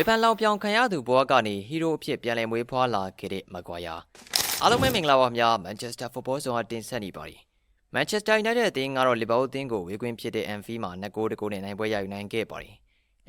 ဝေဖန်လောင်ပြောင်ခံရသူဘဝကနေဟီးရိုးအဖြစ်ပြန်လည်မွေးဖွားလာခဲ့တဲ့မကွာယာအားလုံးပဲမင်္ဂလာပါခင်ဗျာမန်ချက်စတာဖုတ်ဘောဆောင်ကတင်ဆက်နေပါတယ်မန်ချက်စတာယူနိုက်တက်အသင်းကတော့လီဗာပူးအသင်းကိုဝေခွင့်ဖြစ်တဲ့အန်ဖီမှာ2ဂိုးတကိုးနဲ့နိုင်ပွဲရယူနိုင်ခဲ့ပါတယ်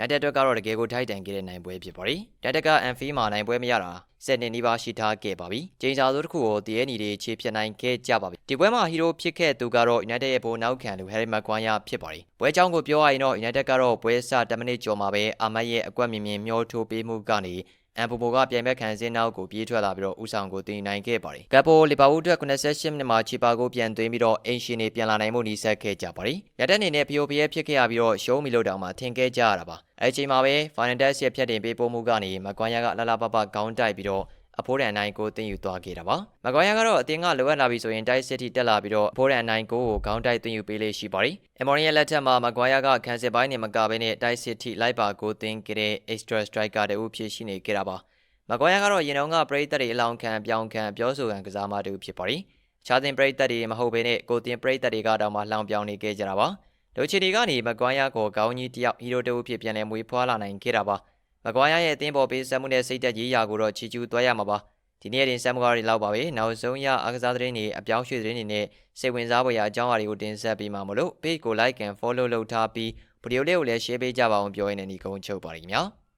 ညတက်အတွက်ကတော့တကယ်ကိုထိုက်တန်ခဲ့တဲ့နိုင်ပွဲဖြစ်ပါတယ်ညတက်ကအန်ဖီမှာနိုင်ပွဲမရတာ7နှစ်နီးပါးရှိထားခဲ့ပါပြီဂျိန်စာဆိုတစ်ခုကိုတည်ရနေတွေခြေဖြတ်နိုင်ခဲ့ကြပါပြီဒီပွဲမှာဟီးရိုးဖြစ်ခဲ့သူကတော့ United ရဲ့ဘိုးနောက်ခံလူဟယ်ရီမက်ကွမ်ယာဖြစ်ပါတယ်ပွဲကြောင်းကိုပြောရရင်တော့ United ကတော့ပွဲစ10မိနစ်ကျော်မှာပဲအာမတ်ရဲ့အကွက်မြင်မြင်မျောထိုးပေးမှုကနေ အန်ပူပိုကပြန်ဘက်ခံစင်းနောက်ကိုပြေးထွက်လာပြီးတော့ဦးဆောင်ကိုတင်နိုင်ခဲ့ပါတယ်။ကပ်ပိုလီဗာပူးအတွက်98မိနစ်မှာချီပါကိုပြန်သွင်းပြီးတော့အင်ရှင်နေပြန်လာနိုင်မှုနီးစပ်ခဲ့ကြပါတယ်။ရတဲ့အနေနဲ့ POPF ဖြစ်ခဲ့ရပြီးတော့ရှုံးမီလို့တောင်မှထင်ခဲ့ကြရတာပါ။အဲဒီချိန်မှာပဲ Fernandes ရဲ့ဖြတ်တင်ပေးပို့မှုကနေမကွမ်ယာကလလပပခေါင်းတိုက်ပြီးတော့ အဖိုးရန်နိုင်ကိုတင်ယူသွားခဲ့တာပါ။မကွန်ယာကတော့အတင်းကလိုအပ်လာပြီဆိုရင်တိုက်စစ်တီတက်လာပြီးတော့အဖိုးရန်နိုင်ကိုကိုခေါင်းတိုက်တင်ယူပေးလေးရှိပါတယ်။အမော်ရီရဲ့လက်ထက်မှာမကွန်ယာကခံစစ်ပိုင်းနဲ့မကဘဲနဲ့တိုက်စစ်တီလိုက်ပါကိုတင်ခဲ့တဲ့ extra striker တူဖြစ်ရှိနေခဲ့တာပါ။မကွန်ယာကတော့ရင်တုန်းကပရိသတ်တွေအလောင်းခံပြောင်းခံပြောဆိုခံကစားမတူဖြစ်ပါတယ်။ခြားတင်ပရိသတ်တွေမဟုတ်ဘဲနဲ့ကိုတင်ပရိသတ်တွေကတော့မှလှောင်ပြောင်းနေခဲ့ကြတာပါ။ဒိုချီတီကနေမကွန်ယာကိုခေါင်းကြီးတယောက်ဟီရိုတူဖြစ်ပြန်လဲမွေးဖွားလာနိုင်ခဲ့တာပါ။ မကွန်ယာရဲ့အသင်းပေါ်ပေးဆက်မှုနဲ့စိတ်သက်ကြီးရာကိုတော့ချီကျူးသွားရမှာပါ။ဒီနေ့တင်ဆက်မှုကားတွေလောက်ပါပဲနောက်ဆုံးရအားကစားသတင်းတွေအပြောင်းရွှေ့သတင်းတွေနဲ့စိတ်ဝင်စားဖွယ်ရာအကြောင်းအရာတွေကိုတင်ဆက်ပေးမှာမလို့ page ကို like and follow လုပ်ထားပြီးဗီဒီယိုလေးကိုလည်း share ပေးကြပါအောင်ပြောရင်းနဲ့ဒီကုန်းချုပ်ပါရခင်ဗျာ။